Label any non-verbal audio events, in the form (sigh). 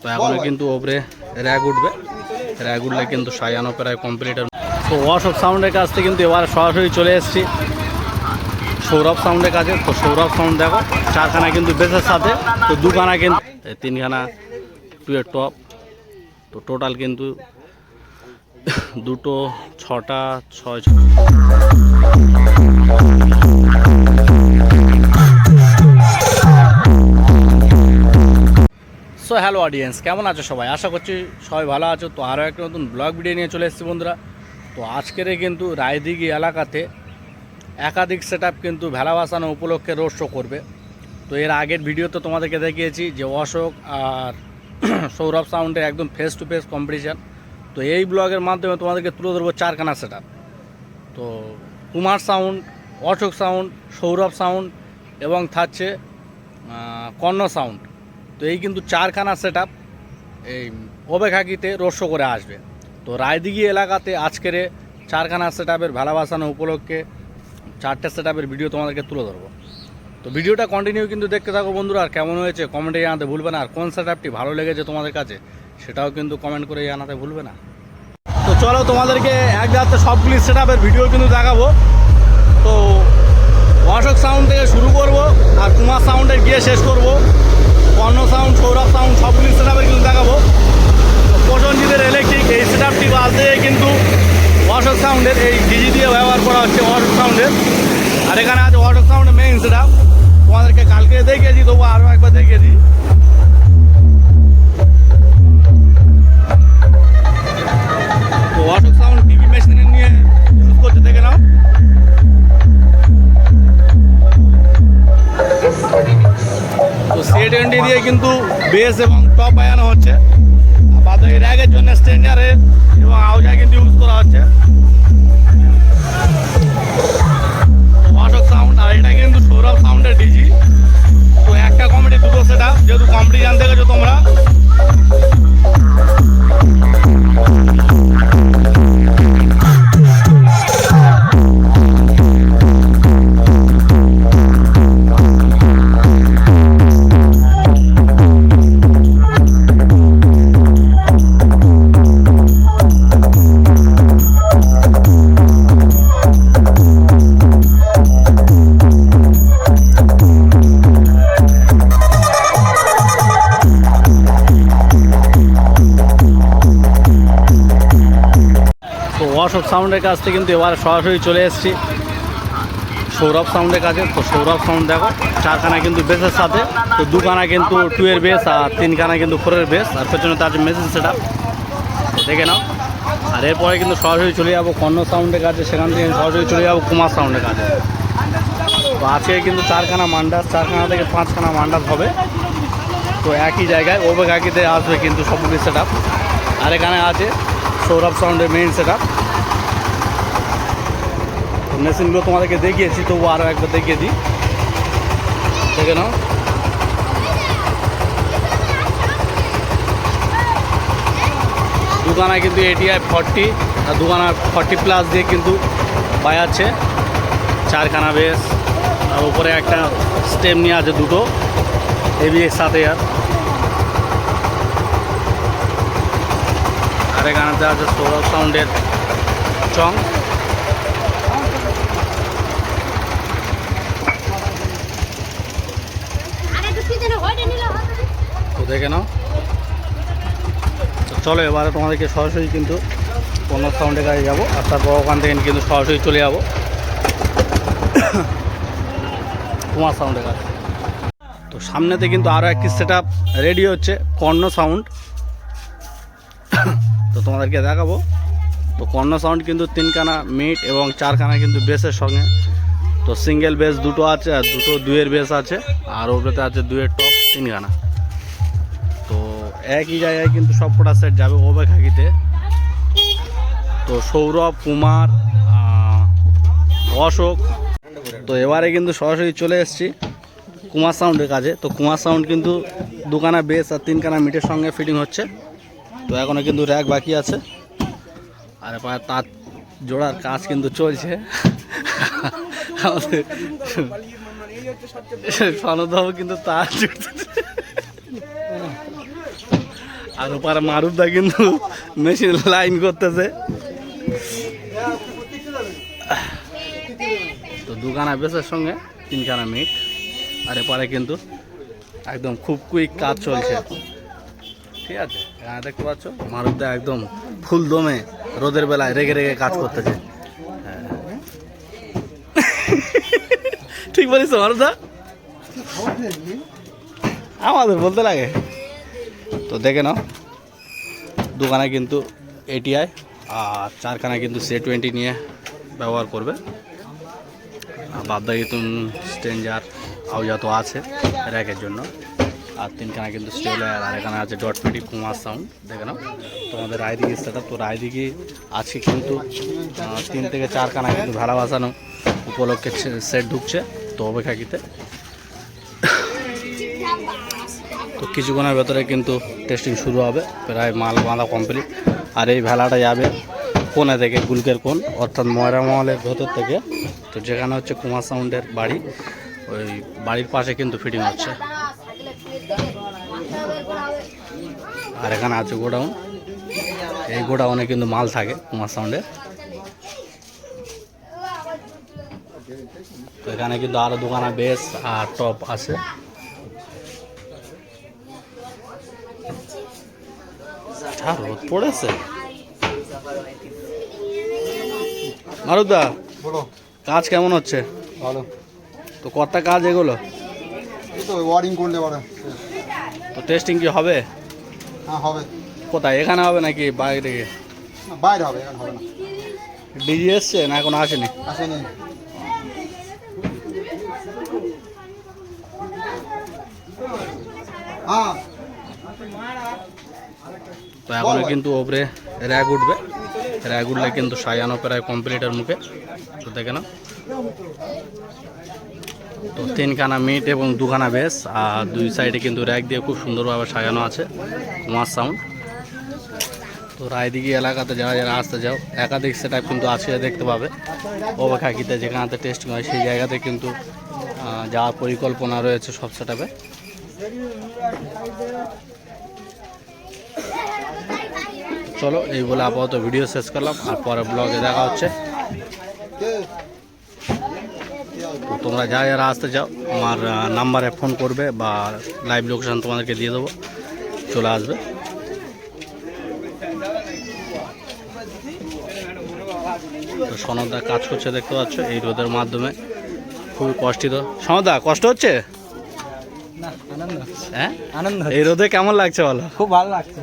তো এখনও কিন্তু ওপরে র্যাগ উঠবে। র্যাগ উঠলে কিন্তু সাজানো প্রায় কমপ্লিট তো ওয়াশপ সাউন্ডের কাছ থেকে কিন্তু এবার সরাসরি চলে এসেছি। সৌরভ সাউন্ডের কাছে। তো সৌরভ সাউন্ড দেখো, চারখানা কিন্তু বেসের সাথে, তো দুখানা কিন্তু তিনখানা টুয়ের টপ তো টোটাল কিন্তু দুটো, ছটা ছয়। সো হ্যালো অডিয়েন্স, কেমন আছো সবাই? আশা করছি সবাই ভালো আছো। তো আরও একটা নতুন ব্লগ ভিডিও নিয়ে চলে এসেছি বন্ধুরা। তো আজকের কিন্তু রায়দিঘি এলাকাতে একাধিক সেট কিন্তু ভেলা বাসানো উপলক্ষে রোড শো করবে। তো এর আগের ভিডিও তো তোমাদেরকে দেখিয়েছি যে অশোক আর (clears throat) সৌরভ সাউন্ডের একদম ফেস টু ফেস কম্পিটিশান তো এই ব্লগের মাধ্যমে তোমাদেরকে তুলে ধরবো চারখানা সেট তো Kumar sound Ashok sound Sourav sound এবং থাকছে কর্ণ সাউন্ড তো এই কিন্তু চারখানা সেট এই ওবেখাকিতে রোড শো করে আসবে। তো রায়দিঘি এলাকাতে আজকের চারখানা সেট আপের ভেলা বাসানো উপলক্ষে চারটে সেট আপের ভিডিও তোমাদেরকে তুলে ধরবো। তো ভিডিওটা কন্টিনিউ কিন্তু দেখতে থাকো বন্ধুরা, আর কেমন হয়েছে কমেন্টে জানাতে ভুলবে না, আর কোন সেট আপটি ভালো লেগেছে তোমাদের কাছে সেটাও কিন্তু কমেন্ট করে জানাতে ভুলবে না। তো চলো তোমাদেরকে এক রাতে সবগুলি সেট আপের ভিডিও কিন্তু দেখাবো। তো অশোক সাউন্ড থেকে শুরু করব, আর কুমার সাউন্ডের গিয়ে শেষ করব। দিয়ে কিন্তু বেস এবং টপ বাজানো হচ্ছে। বাদ বাকি র্যাগের জন্য স্ট্যান্ডারে এবং আউজা কিন্তু ইউজ করা হচ্ছে। অশোক সাউন্ড আর এটা কিন্তু সৌরভ সাউন্ডের ডিজি তো একটা কমেডি দুটো সেটা, যেহেতু কমেডি জানতে গেছো তোমরা অশোক সাউন্ডের কাছ কিন্তু এবার সরাসরি চলে এসেছি। সৌরভ সাউন্ডের কাছে। তো সৌরভ সাউন্ড দেখো, চারখানা কিন্তু বেসের সাথে, তো দুখানা কিন্তু টু এর বেস আর তিনখানা কিন্তু ফোরের বেস আর পেছনে তার মেসেজ সেটা দেখে নাও। আর এরপরে কিন্তু সরাসরি চলে যাব কর্ণ সাউন্ডের কাছে। সেখান থেকে সরাসরি চলে যাব কুমার সাউন্ডের কাছে। তো আজকে কিন্তু চারখানা মান্ডাস চারখানা থেকে পাঁচখানা মান্ডাস হবে। তো একই জায়গায় ওবেগাকিতে আসবে কিন্তু সবগুলি সেট আর এখানে আছে সৌরভ সাউন্ডের মেইন সেট মেশিনগুলো তোমাদেরকে দেখিয়েছি তবু আরও একবার দেখিয়ে দিই। দেখে নাও। দুখানা কিন্তু এটিআই ফর্টি আর দুখানা ফর্টি প্লাস দিয়ে কিন্তু বাজাচ্ছে চারখানা বেশ, আর উপরে একটা স্টেম নিয়ে আছে দুটো। হেভি একসাথে আর। আর এখানেতে আছে সৌরভ সাউন্ডের চং আরে তো পিছনে হয়টা নিলে হবে তো দেখে নাও। চলো এবারে তোমাদেরকে সরাসরি কিন্তু কোনো সাউন্ডের কাছে যাব, আর তারপর ওখান থেকে কিন্তু সরাসরি চলে যাব। কুমার সাউন্ডের কাছে তো সামনেতে কিন্তু আরও একটি সেট রেডি হচ্ছে, কর্ণ সাউন্ড তো তোমাদেরকে দেখাবো। তো কর্ণ সাউন্ড কিন্তু তিনখানা মিট এবং চারখানা কিন্তু বেসের সঙ্গে। তো সিঙ্গেল বেস দুটো আছে আর দুটো দুয়ের বেস আছে, আর ওপরেতে আছে দুয়ের টপ তিনখানা। একই জায়গায় কিন্তু সব কটা সেট যাবে ওবে খাকিতে তো সৌরভ, কুমার অশোক। তো এবারে কিন্তু সরাসরি চলে এসেছি কুমার সাউন্ডের কাজে। তো কুমার সাউন্ড কিন্তু দুখানা বেস আর তিনখানা মিটের সঙ্গে ফিটিং হচ্ছে। তো এখনও কিন্তু র্যাক বাকি আছে। আর এবার তার জোড়ার কাজ কিন্তু চলছে। আমাদের সনদবাবু কিন্তু তার জুড়তে আর ওপারে মারুফদা কিন্তু মেশিন লাইন করতেছে। তো দুখানা বেসের সঙ্গে তিনখানা মিট। আর এপারে কিন্তু একদম খুব কুইক কাজ চলছে। ঠিক আছে? এখানে দেখতে পাচ্ছ? মারুফদা একদম ফুল দমে রোদের বেলায় রেগে রেগে কাজ করতেছে। হ্যাঁ। (laughs) ঠিক বলিস মারুফদা। আমাদের বলতে লাগে। তো দেখে নাও। দুখানা কিন্তু এটিআই আর চারখানা কিন্তু সে টোয়েন্টি নিয়ে ব্যবহার করবে। বাদবাকি তুমি স্ট্রেঞ্জার আউজা তো আছে র্যাকের জন্য। আর তিনখানা কিন্তু স্টেলার আর এখানে আছে ডট পেটি কুমার সাউন্ড। দেখে নাও, তোমাদের রায়দিঘি সেটা তো রায়দিঘি আজকে কিন্তু তিন থেকে চারখানা কিন্তু ভেড়া বাসানো উপলক্ষে সেট ঢুকছে। তো অপেক্ষাকিতে কিছুক্ষণের ভেতরে কিন্তু টেস্টিং শুরু হবে। প্রায় মাল বাঁধা কমপ্লিট আর এই ভেলাটা যাবে কোনে থেকে, গুলকের কোন অর্থাৎ ময়রা মহলের ভেতর থেকে। তো যেখানে হচ্ছে কুমার সাউন্ডের বাড়ি, ওই বাড়ির পাশে কিন্তু ফিটিং হচ্ছে। আর এখানে আছে গোডাউন। এই গোডাউনে কিন্তু মাল থাকে কুমার সাউন্ডের। তো এখানে কিন্তু আরও দোকানে বেস আর টপ আছে। যা রোদ পড়েছে? মারুদা বলো। কাজ কেমন হচ্ছে? ভালো। তো কটা কাজ এগুলো? তো ওয়ারিং করলে পরে। তো টেস্টিং কি হবে? হ্যাঁ হবে। কোথায় এখানে হবে নাকি বাইরে না বাইরে হবে এখন হবে না। ডিজি এসছে না এখন আসেনি? আসেনি। হ্যাঁ। তো এখন কিন্তু ওপরে র্যাগ উঠবে। র্যাগ উঠলে কিন্তু সাজানো প্রায় কমপ্লিটের মুখে। তো দেখে না তো তিনখানা মিট এবং দুখানা বেস আর দুই সাইডে কিন্তু র্যাক দিয়ে খুব সুন্দরভাবে সাজানো আছে। কুমার সাউন্ড তো রায়দিঘি এলাকাতে যারা যারা আসতে যাও একাধিক সেট কিন্তু আছে, দেখতে পাবে। ওবাখাকিতে যেখানেতে টেস্টিং হয়, সেই জায়গাতে কিন্তু যাওয়ার পরিকল্পনা রয়েছে সব সেটাপে চলো এই বলে আপাতত ভিডিও শেষ করলাম আর পরে ব্লগে দেখা হচ্ছে। তোমরা যা যারা আসতে চাও আমার নাম্বারে ফোন করবে বা লাইভ লোকেশান তোমাদেরকে দিয়ে দেবো চলে আসবে। তো সনদা কাজ করছে দেখতে পাচ্ছ এই রোদের মাধ্যমে। খুবই কষ্টিত। সনদা কষ্ট হচ্ছে? হ্যাঁ? এই রোদে কেমন লাগছে বলো? খুব ভালো লাগছে।